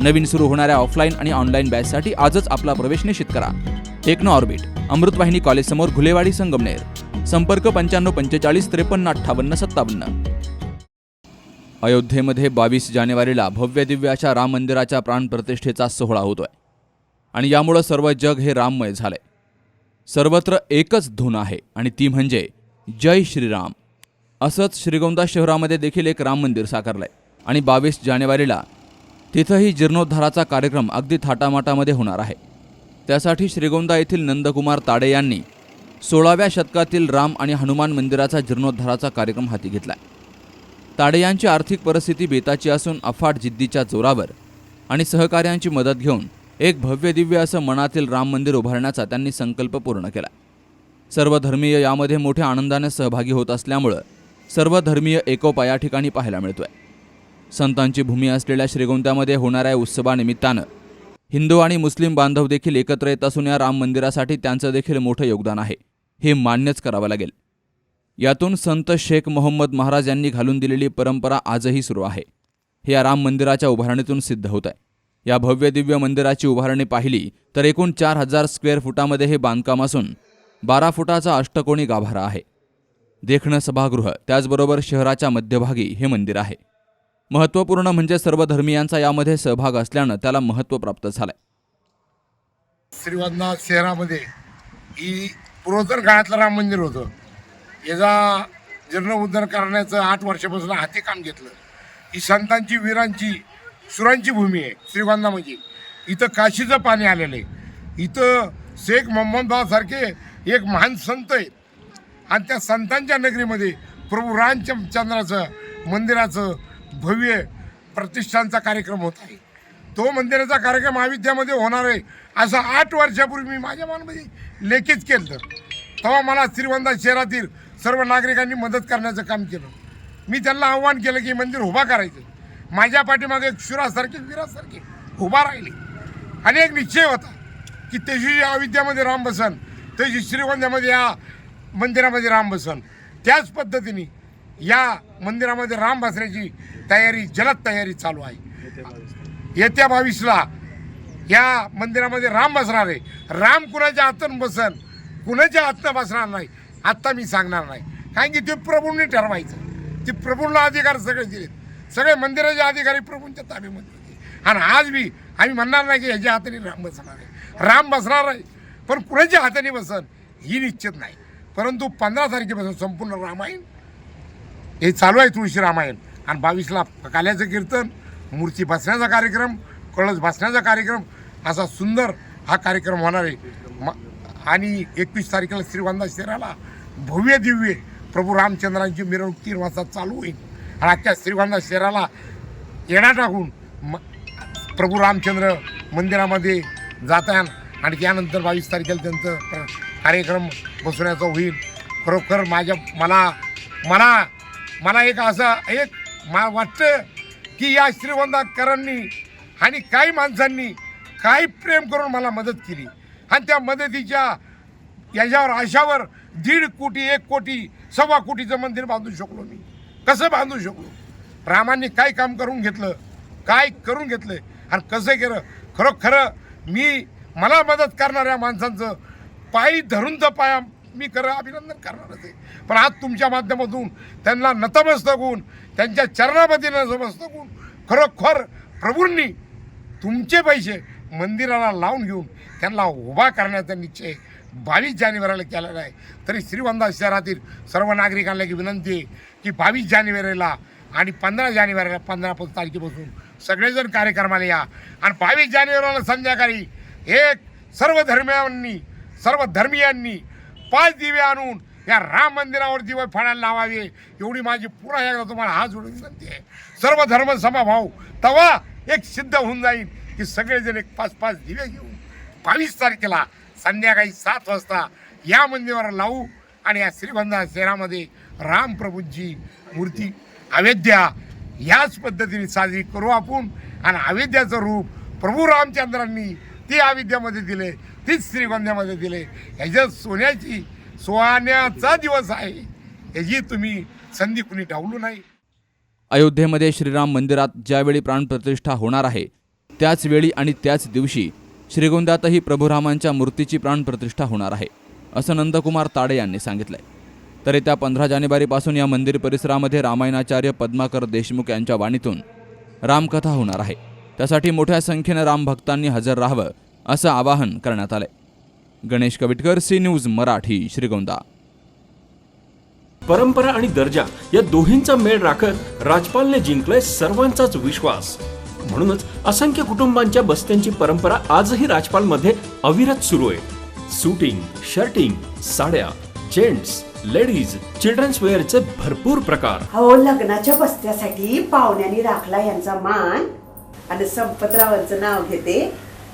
नवीन सुरू होणाऱ्या ऑफलाईन आणि ऑनलाईन बॅचसाठी आजच आपला प्रवेश निश्चित करा. टेक्नो ऑर्बिट अमृतवाहिनी कॉलेजसमोर घुलेवाडी संगमनेर. संपर्क पंच्याण्णव पंचेचाळीस त्रेपन्न अठ्ठावन्न सत्तावन्न. अयोध्येमध्ये बावीस जानेवारीला भव्य दिव्याच्या राम मंदिराच्या प्राणप्रतिष्ठेचा सोहळा होतोय. आणि यामुळं सर्व जग हे राममय झालंय. सर्वत्र एकच धून आहे आणि ती म्हणजे जय श्रीराम. असंच श्रीगोंदा शहरामध्ये देखील एक राम मंदिर साकारलंय. आणि बावीस जानेवारीला तिथंही जीर्णोद्धाराचा कार्यक्रम अगदी थाटामाटामध्ये होणार आहे. त्यासाठी श्रीगोंदा येथील नंदकुमार ताडे यांनी सोळाव्या शतकातील राम आणि हनुमान मंदिराचा जीर्णोद्धाराचा कार्यक्रम हाती घेतला. ताडे यांची आर्थिक परिस्थिती बेताची असून अफाट जिद्दीच्या जोरावर आणि सहकार्यांची मदत घेऊन एक भव्य दिव्य असं मनातील राम मंदिर उभारण्याचा त्यांनी संकल्प पूर्ण केला. सर्व धर्मीय यामध्ये मोठ्या आनंदाने सहभागी होत असल्यामुळं सर्व धर्मीय एकोपा या ठिकाणी पाहायला मिळतोय. संतांची भूमी असलेल्या श्रीगोंद्यामध्ये होणाऱ्या उत्सवानिमित्तानं. हिंदू आणि मुस्लिम बांधव देखील एकत्र येत असून या राम मंदिरासाठी त्यांचं देखील मोठं योगदान आहे. हे मान्यच करावं लागेल. यातून संत शेख मोहम्मद महाराज यांनी घालून दिलेली परंपरा आजही सुरू आहे. हे या राम मंदिराच्या उभारणीतून सिद्ध होत आहे. या भव्य दिव्य मंदिराची उभारणी पाहिली तर एकूण चार हजार स्क्वेअर फुटामध्ये हे बांधकाम असून बारा फुटाचा अष्टकोणी गाभारा आहे. देखणं सभागृह त्याचबरोबर शहराच्या मध्यभागी हे मंदिर आहे. महत्त्वपूर्ण म्हणजे सर्व धर्मियांचा यामध्ये सहभाग असल्यानं त्याला महत्त्व प्राप्त झालंय. श्रीवंदा शहरामध्ये ही पूर्वोत्तर काळातलं राम मंदिर होतं. याचा जीर्णोद्धार करण्याचं आठ वर्षापासून हाती काम घेतलं. ही संतांची वीरांची सुरांची भूमी आहे श्रीगोंदा म्हणजे इथं काशीचं पाणी आलेलं आहे. इथं शेख मोहम्मदबासारखे एक महान संत आहेत. आणि त्या संतांच्या नगरीमध्ये प्रभू रामचंद्राचं मंदिराचं भव्य प्रतिष्ठानचा कार्यक्रम होत आहे. तो मंदिराचा कार्यक्रम महाविद्यामध्ये होणार आहे असं आठ वर्षापूर्वी मी माझ्या मनामध्ये लेखीच केलं तेव्हा मला श्रीवंदा शहरातील सर्व नागरिकांनी मदत करण्याचं काम केलं. मी त्यांना आव्हान केलं की मंदिर उभा करायचं. माझ्या पाठीमागे एक शुरासारखे वीरासारखे उभा राहिले. आणि एक निश्चय होता की तशी अयोध्यामध्ये राम बसन तशी श्रीगोंद्यामध्ये या मंदिरामध्ये राम बसन. त्याच पद्धतीने या मंदिरामध्ये राम बसण्याची तयारी जलद तयारी चालू आहे. येत्या बावीसला या मंदिरामध्ये राम बसणार आहे. राम कुणाच्या हातून बसन कुणाच्या हातनं बसणार नाही आत्ता मी सांगणार नाही. कारण की ते प्रभूंनी ठरवायचं. ते प्रभूंना अधिकार सगळे दिलेत. सगळे मंदिराचे अधिकारी प्रभूंच्या ताब्यामध्ये होते. आणि आज मी आम्ही म्हणणार नाही की ह्याच्या हाताने राम बसणार आहे. राम बसणार आहे पण कुणाच्या हाताने बसन ही निश्चित नाही. परंतु पंधरा तारखेपासून संपूर्ण रामायण हे चालू आहे तुळशी रामायण. आणि बावीसला काल्याचं कीर्तन मूर्ती बसण्याचा कार्यक्रम कळस बसण्याचा कार्यक्रम असा सुंदर हा कार्यक्रम होणार आहे. म आणि एकवीस तारखेला श्रीगोंदा शहराला भव्य दिव्य प्रभू रामचंद्रांची मिरवणूक तीन वाजता चालू होईल. आणि आजच्या श्रीगंधा शहराला येणा टाकून म प्रभू रामचंद्र मंदिरामध्ये जातात आणि त्यानंतर बावीस तारखेला त्यांचं कार्यक्रम बसवण्याचा होईल. खरोखर माझ्या मला मला मला एक असं एक मा वाटतं की या श्रीवंदाकरांनी आणि काही माणसांनी काही प्रेम करून मला मदत केली. आणि त्या मदतीच्या याच्यावर आशावर दीड कोटी एक कोटी सव्वा कोटीचं मंदिर बांधू शकलो मी. कसं बांधू शकलो? रामांनी काय काम करून घेतलं? काय करून घेतलं? आणि कसं केलं? खरोखरं मी मला मदत करणाऱ्या माणसांचं पायी धरून तर पाया मी खरं अभिनंदन करणारच आहे. पण आज तुमच्या माध्यमातून त्यांना नतमस्तक होऊन त्यांच्या चरणामध्ये नतमस्तक होऊन खरोखर प्रभूंनी तुमचे पैसे मंदिराला लावून घेऊन त्यांना उभा करण्याचा निश्चय बावीस जानेवारीला केलेला आहे. तरी श्रीवंदा शहरातील सर्व नागरिकांना की विनंती आहे की बावीस जानेवारीला आणि पंधरा जानेवारीला पंधरा तारखेपासून सगळेजण कार्यक्रमाला या. आणि बावीस जानेवारीला संध्याकाळी एक सर्व धर्मियांनी सर्व धर्मियांनी पाच दिवे आणून या राम मंदिरावर दिवे फळायला लावावे. एवढी माझी पुन्हा एकदा तुम्हाला हात जोडून विनंती आहे सर्व धर्म समभाव तवा एक सिद्ध होऊन जाईल की सगळेजण एक पाच पाच दिवे घेऊन बावीस तारखेला संध्याकाळी सात वाजता या मंदिरावर लावू आणि या श्रीबंधा शहरामध्ये रामप्रभूंची मूर्ती अयोध्या याच पद्धतीने साजरी करू आपण. आणि अयोध्याचं रूप प्रभू रामचंद्रांनी ती अयोध्यामध्ये दिले. तीच श्रीगोंद्यामध्ये दिले. ह्याच्यात सोन्याची सोन्याचा दिवस आहे. ह्याची तुम्ही संधी कुणी डावलू नाही. अयोध्येमध्ये श्रीराम मंदिरात ज्यावेळी प्राणप्रतिष्ठा होणार आहे त्याच वेळी आणि त्याच दिवशी श्रीगोंद्यातही प्रभुरामांच्या मूर्तीची प्राणप्रतिष्ठा होणार आहे असं नंदकुमार ताडे यांनी सांगितलंय. तर येत्या पंधरा जानेवारीपासून या मंदिर परिसरामध्ये रामायणाचार्य पद्माकर देशमुख यांच्या वाणीतून रामकथा होणार आहे. त्यासाठी मोठ्या संख्येनं रामभक्तांनी हजर राहावं असं आवाहन करण्यात आलंय. Ganesh Kavitkar C news Marathi Shrigonda. परंपरा आणि दर्जा या दोन्हींचा मेळ राखत राजपालने जिंकलाय सर्वांचाच विश्वास. म्हणूनच असंख्य कुटुंबांच्या बस्त्यांची परंपरा आजही राजपालमध्ये अविरत सुरू आहे. सुटिंग शर्टिंग साड्या जेंट्स लेडीज चिल्ड्रन्स वेअरचे भरपूर प्रकार. हो लग्नाच्या बस्त्यासाठी पाहुण्यांनी राखला यांचा मान. आणि संपतरावांचं नाव घेते